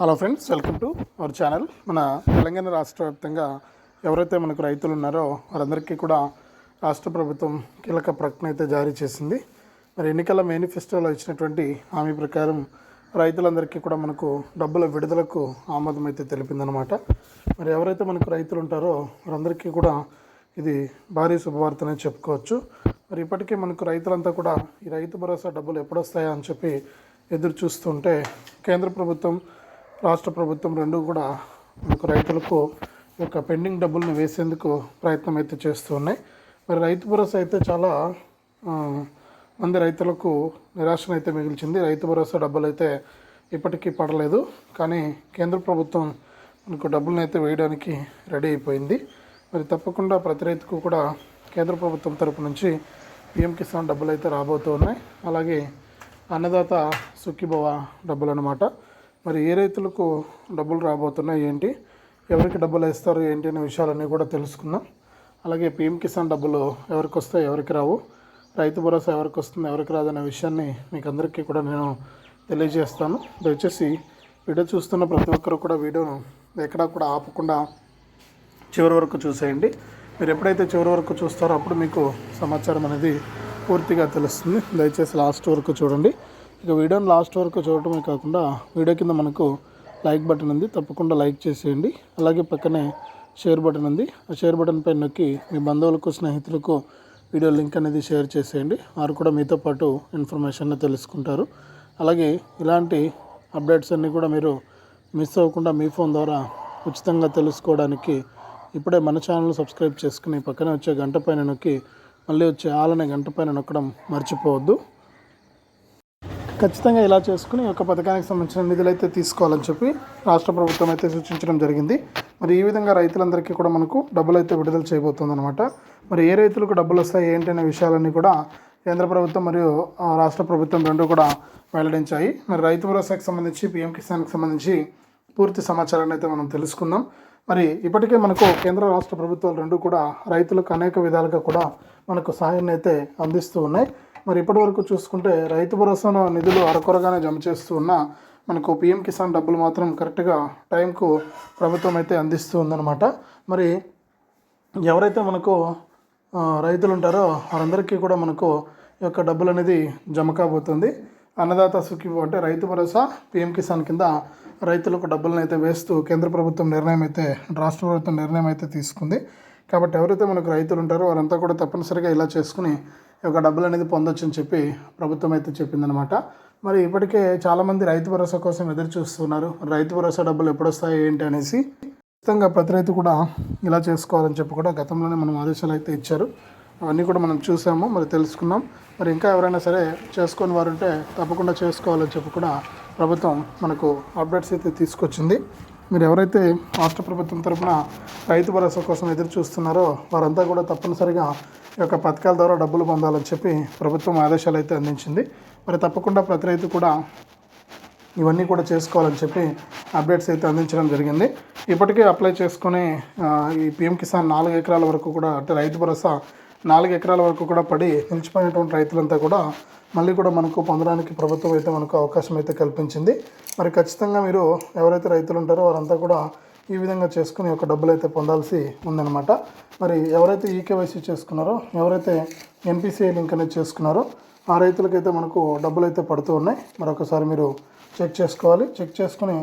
Hello friends welcome to our channel మన తెలంగాణ రాష్ట్ర వ్యాప్తంగా ఎవరైతే మనకు రైతులు ఉన్నారో వారందరికీ కూడా రాష్ట్ర ప్రభుత్వం కీలక ప్రకటన అయితే జారీ చేసింది. మరి ఎన్నికల మేనిఫెస్టోలో ఇచ్చినటువంటి హామీ ప్రకారం రైతులందరికీ కూడా మనకు డబ్బుల విడుదలకు ఆమోదం అయితే తెలిపిందనమాట మరి ఎవరైతే మనకు రైతులు ఉంటారో వారందరికీ కూడా ఇది భారీ శుభవార్తనే చెప్పుకోవచ్చు. మరి ఇప్పటికే మనకు రైతులంతా కూడా ఈ రైతు భరోసా డబ్బులు ఎప్పుడొస్తాయా అని చెప్పి ఎదురు చూస్తుంటే కేంద్ర ప్రభుత్వం రాష్ట్ర ప్రభుత్వం రెండు కూడా మనకు రైతులకు యొక్క పెండింగ్ డబ్బులను వేసేందుకు ప్రయత్నం అయితే చేస్తూ ఉన్నాయి మరి రైతు భరోసా అయితే చాలా మంది రైతులకు నిరాశను అయితే మిగిల్చింది. రైతు భరోసా డబ్బులు అయితే ఇప్పటికీ పడలేదు. కానీ కేంద్ర ప్రభుత్వం మనకు డబ్బులను అయితే వేయడానికి రెడీ అయిపోయింది. మరి తప్పకుండా ప్రతి రైతుకు కూడా కేంద్ర ప్రభుత్వం తరపు నుంచి పిఎం కిసాన్ డబ్బులు అయితే రాబోతూ ఉన్నాయి. అలాగే అన్నదాత సుఖీభవ డబ్బులు అనమాట మరి ఏ రైతులకు డబ్బులు రాబోతున్నాయి ఏంటి? ఎవరికి డబ్బులు వేస్తారు ఏంటి అనే విషయాలన్నీ కూడా తెలుసుకుందాం. అలాగే పీఎం కిసాన్ డబ్బులు ఎవరికి వస్తాయి ఎవరికి రావు రైతు భరోసా ఎవరికి వస్తుంది ఎవరికి రాదనే విషయాన్ని మీకు అందరికీ కూడా నేను తెలియజేస్తాను. దయచేసి వీడియో చూస్తున్న ప్రతి ఒక్కరు కూడా వీడియోను ఎక్కడా కూడా ఆపకుండా చివరి వరకు చూసేయండి. మీరు ఎప్పుడైతే చివరి వరకు చూస్తారో అప్పుడు మీకు సమాచారం అనేది పూర్తిగా తెలుస్తుంది. దయచేసి లాస్ట్ వరకు చూడండి. ఇక వీడియోని లాస్ట్ వరకు చూడటమే కాకుండా వీడియో కింద మనకు లైక్ బటన్ ఉంది. తప్పకుండా లైక్ చేసేయండి. అలాగే పక్కనే షేర్ బటన్ ఉంది. ఆ షేర్ బటన్ పైన నొక్కి మీ బంధువులకు స్నేహితులకు వీడియో లింక్ అనేది షేర్ చేసేయండి. వారు కూడా మీతో పాటు ఇన్ఫర్మేషన్ తెలుసుకుంటారు. అలాగే ఇలాంటి అప్డేట్స్ అన్నీ కూడా మీరు మిస్ అవ్వకుండా మీ ఫోన్ ద్వారా ఉచితంగా తెలుసుకోవడానికి ఇప్పుడే మన ఛానల్ సబ్స్క్రైబ్ చేసుకుని పక్కనే వచ్చే గంట పైన నొక్కి మళ్ళీ వచ్చే ఆలనే గంట పైన నొక్కడం మర్చిపోవద్దు. ఖచ్చితంగా ఇలా చేసుకుని ఈ యొక్క పథకానికి సంబంధించిన నిధులు అయితే తీసుకోవాలని చెప్పి రాష్ట్ర ప్రభుత్వం అయితే సూచించడం జరిగింది. మరి ఈ విధంగా రైతులందరికీ కూడా మనకు డబ్బులు అయితే విడుదల చేయబోతుంది అనమాట మరి ఏ రైతులకు డబ్బులు వస్తాయి ఏంటనే విషయాలన్నీ కూడా కేంద్ర ప్రభుత్వం మరియు రాష్ట్ర ప్రభుత్వం రెండు కూడా వెల్లడించాయి. మరి రైతు భరోసాకి సంబంధించి పిఎం కిసాన్కి సంబంధించి పూర్తి సమాచారాన్ని అయితే మనం తెలుసుకుందాం. మరి ఇప్పటికే మనకు కేంద్ర రాష్ట్ర ప్రభుత్వాలు రెండు కూడా రైతులకు అనేక విధాలుగా కూడా మనకు సహాయాన్ని అయితే అందిస్తూ ఉన్నాయి. మరి ఇప్పటి వరకు చూసుకుంటే రైతు భరోసాను నిధులు అరకొరగానే జమ చేస్తూ ఉన్న మనకు పిఎం కిసాన్ డబ్బులు మాత్రం కరెక్ట్గా టైంకు ప్రభుత్వం అయితే అందిస్తూ ఉందన్నమాట. మరి ఎవరైతే మనకు రైతులు ఉంటారో వారందరికీ కూడా మనకు ఈ యొక్క డబ్బులు అనేది జమ కాబోతుంది. అన్నదాత సుఖీ అంటే రైతు భరోసా పిఎం కిసాన్ కింద రైతులకు డబ్బులను అయితే వేస్తూ కేంద్ర ప్రభుత్వం నిర్ణయం అయితే రాష్ట్ర ప్రభుత్వం నిర్ణయం అయితే తీసుకుంది. కాబట్టి ఎవరైతే మనకు రైతులు ఉంటారో వారంతా కూడా తప్పనిసరిగా ఇలా చేసుకుని ఈ యొక్క డబ్బులు అనేది పొందొచ్చు అని చెప్పి ప్రభుత్వం అయితే చెప్పిందనమాట మరి ఇప్పటికే చాలామంది రైతు భరోసా కోసం ఎదురు చూస్తున్నారు. రైతు భరోసా డబ్బులు ఎప్పుడు వస్తాయి ఏంటి అనేసి. ఖచ్చితంగా ప్రతి రైతు కూడా ఇలా చేసుకోవాలని చెప్పి కూడా గతంలోనే మనం ఆదేశాలు అయితే ఇచ్చారు. అవన్నీ కూడా మనం చూసాము మరి తెలుసుకున్నాం. మరి ఇంకా ఎవరైనా సరే చేసుకొని వారుంటే తప్పకుండా చేసుకోవాలని చెప్పి కూడా ప్రభుత్వం మనకు అప్డేట్స్ అయితే తీసుకొచ్చింది. మీరు ఎవరైతే రాష్ట్ర ప్రభుత్వం తరఫున రైతు భరోసా కోసం ఎదురు చూస్తున్నారో వారంతా కూడా తప్పనిసరిగా ఈ యొక్క పథకాల ద్వారా డబ్బులు పొందాలని చెప్పి ప్రభుత్వం ఆదేశాలు అయితే అందించింది. మరి తప్పకుండా ప్రతి రైతు కూడా ఇవన్నీ కూడా చేసుకోవాలని చెప్పి అప్డేట్స్ అయితే అందించడం జరిగింది. ఇప్పటికే అప్లై చేసుకుని ఈ పిఎం కిసాన్ నాలుగు ఎకరాల వరకు కూడా అంటే రైతు భరోసా నాలుగు ఎకరాల వరకు కూడా పడి నిలిచిపోయినటువంటి రైతులంతా కూడా మళ్ళీ కూడా మనకు పొందడానికి ప్రభుత్వం అయితే మనకు అవకాశం అయితే కల్పించింది. మరి ఖచ్చితంగా మీరు ఎవరైతే రైతులు ఉంటారో వారంతా కూడా ఈ విధంగా చేసుకుని ఒక డబ్బులు అయితే పొందాల్సి ఉందన్నమాట. మరి ఎవరైతే ఈకేవైసీ చేసుకున్నారో ఎవరైతే ఎన్పిసిఐ లింక్ అనేది చేసుకున్నారో ఆ రైతులకైతే మనకు డబ్బులు అయితే పడుతూ ఉన్నాయి. మరొకసారి మీరు చెక్ చేసుకోవాలి. చెక్ చేసుకుని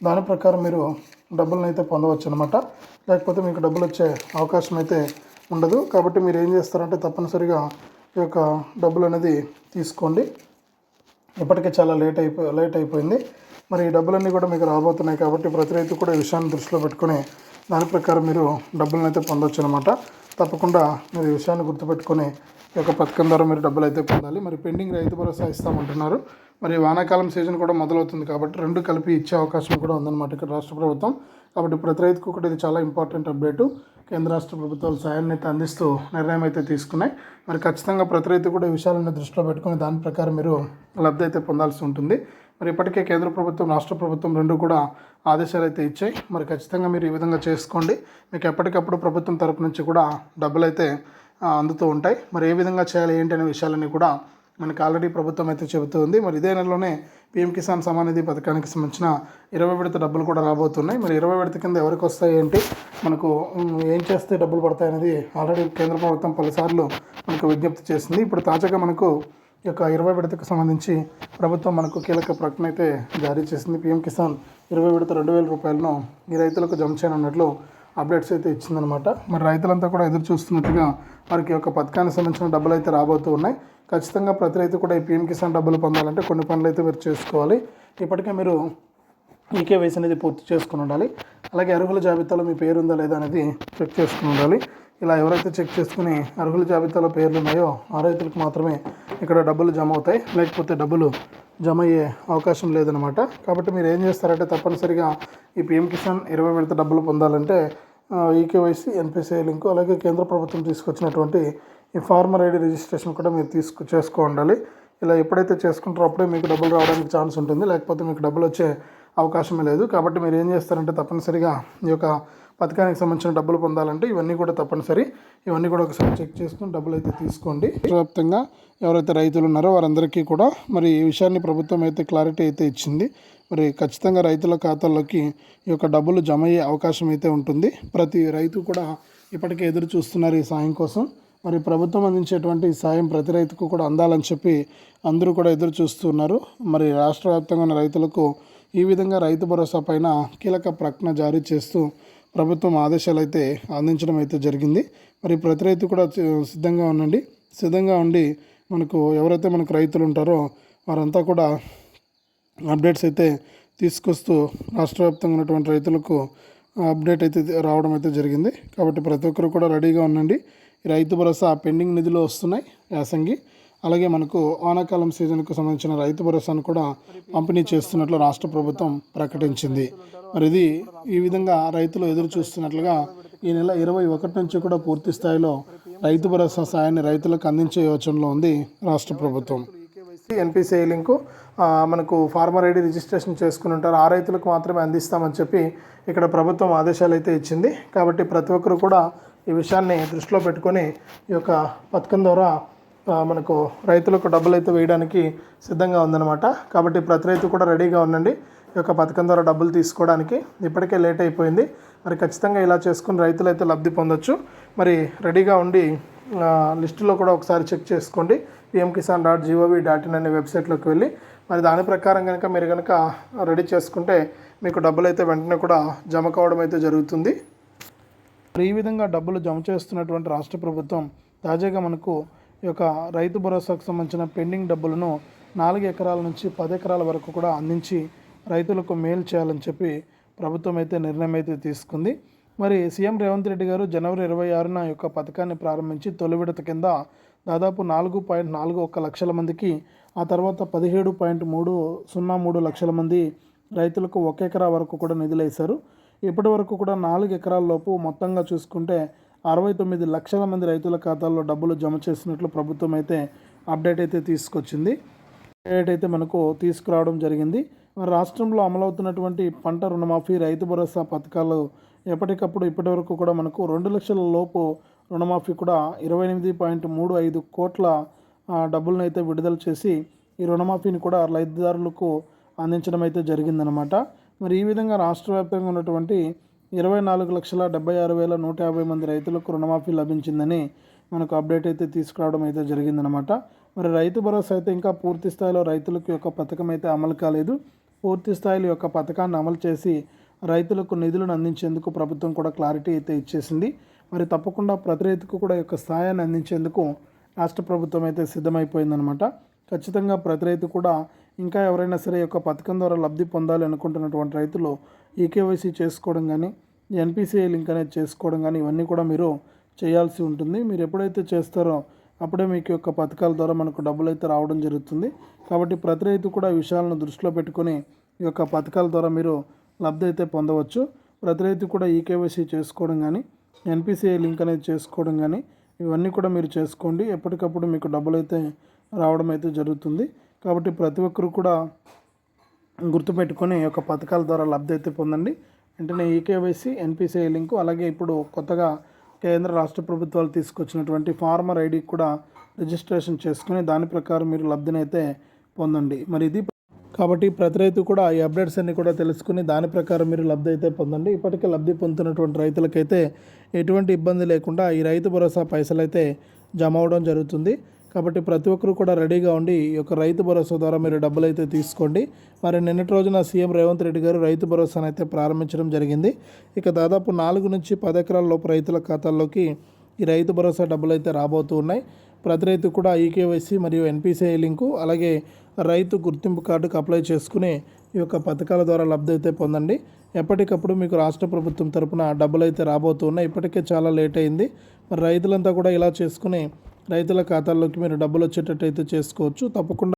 దాని ప్రకారం మీరు డబ్బులను అయితే పొందవచ్చు అనమాట లేకపోతే మీకు డబ్బులు వచ్చే అవకాశం అయితే ఉండదు. కాబట్టి మీరు ఏం చేస్తారంటే తప్పనిసరిగా ఈ యొక్క డబ్బులు అనేది తీసుకోండి. ఇప్పటికే చాలా లేట్ అయిపో లేట్ అయిపోయింది. మరి ఈ డబ్బులన్నీ కూడా మీకు రాబోతున్నాయి కాబట్టి ప్రతి రైతు కూడా ఈ విషయాన్ని దృష్టిలో పెట్టుకొని దాని ప్రకారం మీరు డబ్బులను అయితే పొందొచ్చు అనమాట తప్పకుండా మీరు ఈ విషయాన్ని గుర్తుపెట్టుకొని ఈ యొక్క పథకం ద్వారా మీరు డబ్బులు అయితే పొందాలి. మరి పెండింగ్ రైతు భరోసా ఇస్తామంటున్నారు. మరి వానాకాలం సీజన్ కూడా మొదలవుతుంది కాబట్టి రెండు కలిపి ఇచ్చే అవకాశం కూడా ఉందన్నమాట ఇక్కడ రాష్ట్ర ప్రభుత్వం. కాబట్టి ప్రతి రైతుకు కూడా ఇది చాలా ఇంపార్టెంట్ అప్డేటు. కేంద్ర రాష్ట్ర ప్రభుత్వాలు సాయాన్ని అయితే అందిస్తూ నిర్ణయం అయితే తీసుకున్నాయి. మరి ఖచ్చితంగా ప్రతి రైతు కూడా ఈ విషయాలను దృష్టిలో పెట్టుకుని దాని ప్రకారం మీరు లబ్ధి అయితే పొందాల్సి ఉంటుంది. మరి ఇప్పటికే కేంద్ర ప్రభుత్వం రాష్ట్ర ప్రభుత్వం రెండు కూడా ఆదేశాలు అయితే ఇచ్చాయి. మరి ఖచ్చితంగా మీరు ఈ విధంగా చేసుకోండి. మీకు ఎప్పటికప్పుడు ప్రభుత్వం తరపు నుంచి కూడా డబ్బులు అయితే అందుతూ ఉంటాయి. మరి ఏ విధంగా చేయాలి ఏంటి అనే విషయాలన్నీ కూడా మనకు ఆల్రెడీ ప్రభుత్వం అయితే చెబుతుంది. మరి ఇదే నెలలోనే పీఎం కిసాన్ సమాన్ నిధి పథకానికి సంబంధించిన ఇరవై విడత డబ్బులు కూడా రాబోతున్నాయి. మరి ఇరవై విడత కింద ఎవరికి వస్తాయి ఏంటి? మనకు ఏం చేస్తే డబ్బులు పడతాయి అనేది ఆల్రెడీ కేంద్ర ప్రభుత్వం పలుసార్లు మనకు విజ్ఞప్తి చేసింది. ఇప్పుడు తాజాగా మనకు ఈ యొక్క ఇరవై విడతకు సంబంధించి ప్రభుత్వం మనకు కీలక ప్రకటన అయితే జారీ చేసింది. పీఎం కిసాన్ ఇరవై విడత రెండు వేల రూపాయలను ఈ రైతులకు జమ చేయనున్నట్లు అప్డేట్స్ అయితే ఇచ్చిందనమాట. మరి రైతులంతా కూడా ఎదురు చూస్తున్నట్టుగా వారికి యొక్క పథకానికి సంబంధించిన డబ్బులు అయితే రాబోతూ ఉన్నాయి. ఖచ్చితంగా ప్రతి రైతు కూడా ఈ పీఎం కిసాన్ డబ్బులు పొందాలంటే కొన్ని పనులు అయితే మీరు చేసుకోవాలి. ఇప్పటికే మీరు ఈకేవైసీ అనేది పూర్తి చేసుకుని ఉండాలి. అలాగే అర్హుల జాబితాలో మీ పేరు ఉందా లేదా అనేది చెక్ చేసుకుని ఉండాలి. ఇలా ఎవరైతే చెక్ చేసుకుని అర్హుల జాబితాలో పేర్లు ఉన్నాయో ఆ రైతులకు మాత్రమే ఇక్కడ డబ్బులు జమ అవుతాయి. లేకపోతే డబ్బులు జమ అయ్యే అవకాశం లేదనమాట కాబట్టి మీరు ఏం చేస్తారంటే తప్పనిసరిగా ఈ పిఎం కిసాన్ ఇరవై విడత డబ్బులు పొందాలంటే ఈకేవైసీ ఎన్పిసిఐ లింకు అలాగే కేంద్ర ప్రభుత్వం తీసుకొచ్చినటువంటి ఈ ఫార్మర్ ఐడి రిజిస్ట్రేషన్ కూడా మీరు తీసుకు చేసుకో ఉండాలి. ఇలా ఎప్పుడైతే చేసుకుంటారో అప్పుడే మీకు డబ్బులు రావడానికి ఛాన్స్ ఉంటుంది. లేకపోతే మీకు డబ్బులు వచ్చే అవకాశమే లేదు. కాబట్టి మీరు ఏం చేస్తారంటే తప్పనిసరిగా ఈ యొక్క పథకానికి సంబంధించిన డబ్బులు పొందాలంటే ఇవన్నీ కూడా తప్పనిసరి. ఇవన్నీ కూడా ఒకసారి చెక్ చేసుకుని డబ్బులు అయితే తీసుకోండి. వ్యాప్తంగా ఎవరైతే రైతులు ఉన్నారో వారందరికీ కూడా మరి ఈ విషయాన్ని ప్రభుత్వం అయితే క్లారిటీ అయితే ఇచ్చింది. మరి ఖచ్చితంగా రైతుల ఖాతాల్లోకి ఈ యొక్క డబ్బులు జమ అయ్యే అవకాశం అయితే ఉంటుంది. ప్రతి రైతు కూడా ఇప్పటికే ఎదురు చూస్తున్నారు ఈ సాయం కోసం. మరి ప్రభుత్వం అందించేటువంటి సాయం ప్రతి రైతుకు కూడా అందాలని చెప్పి అందరూ కూడా ఎదురు చూస్తున్నారు. మరి రాష్ట్ర వ్యాప్తంగా ఉన్న రైతులకు ఈ విధంగా రైతు భరోసా పైన కీలక ప్రకటన జారీ చేస్తూ ప్రభుత్వం ఆదేశాలు అయితే అందించడం అయితే జరిగింది. మరి ప్రతి రైతు కూడా సిద్ధంగా ఉండండి. సిద్ధంగా ఉండి మనకు ఎవరైతే మనకు రైతులు ఉంటారో వారంతా కూడా అప్డేట్స్ అయితే తీసుకొస్తూ రాష్ట్ర వ్యాప్తంగా ఉన్నటువంటి రైతులకు అప్డేట్ అయితే రావడం అయితే జరిగింది. కాబట్టి ప్రతి ఒక్కరు కూడా రెడీగా ఉండండి. రైతు భరోసా పెండింగ్ నిధులు వస్తున్నాయి యాసంగి. అలాగే మనకు వానాకాలం సీజన్కు సంబంధించిన రైతు భరోసాను కూడా పంపిణీ చేస్తున్నట్లు రాష్ట్ర ప్రభుత్వం ప్రకటించింది. మరి ఇది ఈ విధంగా రైతులు ఎదురు చూస్తున్నట్లుగా ఈ నెల ఇరవై ఒకటి నుంచి కూడా పూర్తి స్థాయిలో రైతు భరోసా సాయాన్ని రైతులకు అందించే యోచనలో ఉంది రాష్ట్ర ప్రభుత్వం. ఎన్పిసిఐ లింకు మనకు ఫార్మర్ ఐడి రిజిస్ట్రేషన్ చేసుకుని ఉంటారు. ఆ రైతులకు మాత్రమే అందిస్తామని చెప్పి ఇక్కడ ప్రభుత్వం ఆదేశాలు అయితే ఇచ్చింది. కాబట్టి ప్రతి ఒక్కరు కూడా ఈ విషయాన్ని దృష్టిలో పెట్టుకొని ఈ యొక్క పథకం ద్వారా మనకు రైతులకు డబ్బులు అయితే వేయడానికి సిద్ధంగా ఉందన్నమాట. కాబట్టి ప్రతి రైతు కూడా రెడీగా ఉండండి. ఈ యొక్క పథకం ద్వారా డబ్బులు తీసుకోవడానికి. ఇప్పటికే లేట్ అయిపోయింది. మరి ఖచ్చితంగా ఇలా చేసుకుని రైతులు అయితే లబ్ధి పొందొచ్చు. మరి రెడీగా ఉండి లిస్టులో కూడా ఒకసారి చెక్ చేసుకోండి. PM Kisan dot G O V dot వెబ్సైట్లోకి వెళ్ళి మరి దాని ప్రకారం కనుక మీరు కనుక రెడీ చేసుకుంటే మీకు డబ్బులు అయితే వెంటనే కూడా జమ కావడం అయితే జరుగుతుంది. ఈ విధంగా డబ్బులు జమ చేస్తున్నటువంటి రాష్ట్ర ప్రభుత్వం తాజాగా మనకు యొక్క రైతు భరోసాకు సంబంధించిన పెండింగ్ డబ్బులను నాలుగు ఎకరాల నుంచి పది ఎకరాల వరకు కూడా అందించి రైతులకు మేలు చేయాలని చెప్పి ప్రభుత్వం అయితే నిర్ణయం అయితే తీసుకుంది. మరి సీఎం రేవంత్ రెడ్డి గారు జనవరి ఇరవై ఆరున యొక్క పథకాన్ని ప్రారంభించి తొలి విడత కింద దాదాపు నాలుగు పాయింట్ నాలుగు ఒక్క లక్షల మందికి ఆ తర్వాత పదిహేడు పాయింట్ మూడు సున్నా మూడు లక్షల మంది రైతులకు ఒక ఎకరా వరకు కూడా నిధులు వేశారు. ఇప్పటి వరకు కూడా నాలుగు ఎకరాల లోపు మొత్తంగా చూసుకుంటే అరవై తొమ్మిది లక్షల మంది రైతుల ఖాతాల్లో డబ్బులు జమ చేసినట్లు ప్రభుత్వం అయితే అప్డేట్ అయితే తీసుకొచ్చింది. అప్డేట్ అయితే మనకు తీసుకురావడం జరిగింది. మరి రాష్ట్రంలో అమలవుతున్నటువంటి పంట రుణమాఫీ రైతు భరోసా పథకాలు ఎప్పటికప్పుడు ఇప్పటి వరకు కూడా మనకు రెండు లక్షల లోపు రుణమాఫీ కూడా ఇరవై ఎనిమిది పాయింట్ మూడు ఐదు కోట్ల డబ్బులను అయితే విడుదల చేసి ఈ రుణమాఫీని కూడా రైతుదారులకు అందించడం అయితే జరిగిందనమాట. మరి ఈ విధంగా రాష్ట్ర వ్యాప్తంగా ఉన్నటువంటి ఇరవై నాలుగు లక్షల డెబ్బై ఆరు వేల నూట యాభై మంది రైతులకు రుణమాఫీ లభించిందని మనకు అప్డేట్ అయితే తీసుకురావడం అయితే జరిగిందనమాట మరి రైతు భరోసా అయితే ఇంకా పూర్తి స్థాయిలో రైతులకు యొక్క పథకం అయితే అమలు కాలేదు. పూర్తి స్థాయిలో యొక్క పథకాన్ని అమలు చేసి రైతులకు నిధులను అందించేందుకు ప్రభుత్వం కూడా క్లారిటీ అయితే ఇచ్చేసింది. మరి తప్పకుండా ప్రతి రైతుకు కూడా యొక్క సహాయాన్ని అందించేందుకు రాష్ట్ర ప్రభుత్వం అయితే సిద్ధమైపోయిందనమాట ఖచ్చితంగా ప్రతి రైతు కూడా ఇంకా ఎవరైనా సరే యొక్క పథకం ద్వారా లబ్ధి పొందాలి అనుకుంటున్నటువంటి రైతులు ఈకేవైసీ చేసుకోవడం కానీ ఎన్పిసిఐ లింక్ అనేది చేసుకోవడం కానీ ఇవన్నీ కూడా మీరు చేయాల్సి ఉంటుంది. మీరు ఎప్పుడైతే చేస్తారో అప్పుడే మీకు యొక్క పథకాల ద్వారా మనకు డబ్బులు అయితే రావడం జరుగుతుంది. కాబట్టి ప్రతి రైతు కూడా ఈ విషయాలను దృష్టిలో పెట్టుకొని ఈ యొక్క పథకాల ద్వారా మీరు లబ్ధి అయితే పొందవచ్చు. ప్రతి రైతు కూడా ఈకేవైసీ చేసుకోవడం కానీ ఎన్పిసిఐ లింక్ అనేది చేసుకోవడం కానీ ఇవన్నీ కూడా మీరు చేసుకోండి. ఎప్పటికప్పుడు మీకు డబ్బులు అయితే రావడం అయితే జరుగుతుంది. కాబట్టి ప్రతి ఒక్కరు కూడా గుర్తుపెట్టుకొని ఈ యొక్క పథకాల ద్వారా లబ్ధి అయితే పొందండి. వెంటనే ఈకేవైసీ ఎన్పిసిఐ లింకు అలాగే ఇప్పుడు కొత్తగా కేంద్ర రాష్ట్ర ప్రభుత్వాలు తీసుకొచ్చినటువంటి ఫార్మర్ ఐడి కూడా రిజిస్ట్రేషన్ చేసుకుని దాని ప్రకారం మీరు లబ్ధినైతే పొందండి. మరి ఇది కాబట్టి ప్రతి రైతు కూడా ఈ అప్డేట్స్ అన్ని కూడా తెలుసుకుని దాని ప్రకారం మీరు లబ్ధి అయితే పొందండి. ఇప్పటికే లబ్ధి పొందుతున్నటువంటి రైతులకైతే ఎటువంటి ఇబ్బంది లేకుండా ఈ రైతు భరోసా పైసలు అయితే జమ అవడం జరుగుతుంది. కాబట్టి ప్రతి ఒక్కరు కూడా రెడీగా ఉండి ఈ యొక్క రైతు భరోసా ద్వారా మీరు డబ్బులు అయితే తీసుకోండి. మరి నిన్నటి రోజున సీఎం రేవంత్ రెడ్డి గారు రైతు భరోసాను అయితే ప్రారంభించడం జరిగింది. ఇక దాదాపు నాలుగు నుంచి పది ఎకరాల లోపు రైతుల ఖాతాల్లోకి ఈ రైతు భరోసా డబ్బులు అయితే రాబోతూ ఉన్నాయి. ప్రతి రైతు కూడా ఈకేవైసీ మరియు ఎన్పిసిఐ లింకు అలాగే రైతు గుర్తింపు కార్డుకు అప్లై చేసుకుని ఈ యొక్క పథకాల ద్వారా లబ్ధి అయితే పొందండి. ఎప్పటికప్పుడు మీకు రాష్ట్ర ప్రభుత్వం తరపున డబ్బులు అయితే రాబోతూ ఉన్నాయి. ఇప్పటికే చాలా లేట్ అయింది. మరి రైతులంతా కూడా ఇలా చేసుకుని రైతుల ఖాతాల్లోకి మీరు డబ్బులు వచ్చేటట్టు అయితే చేసుకోవచ్చు. తప్పకుండా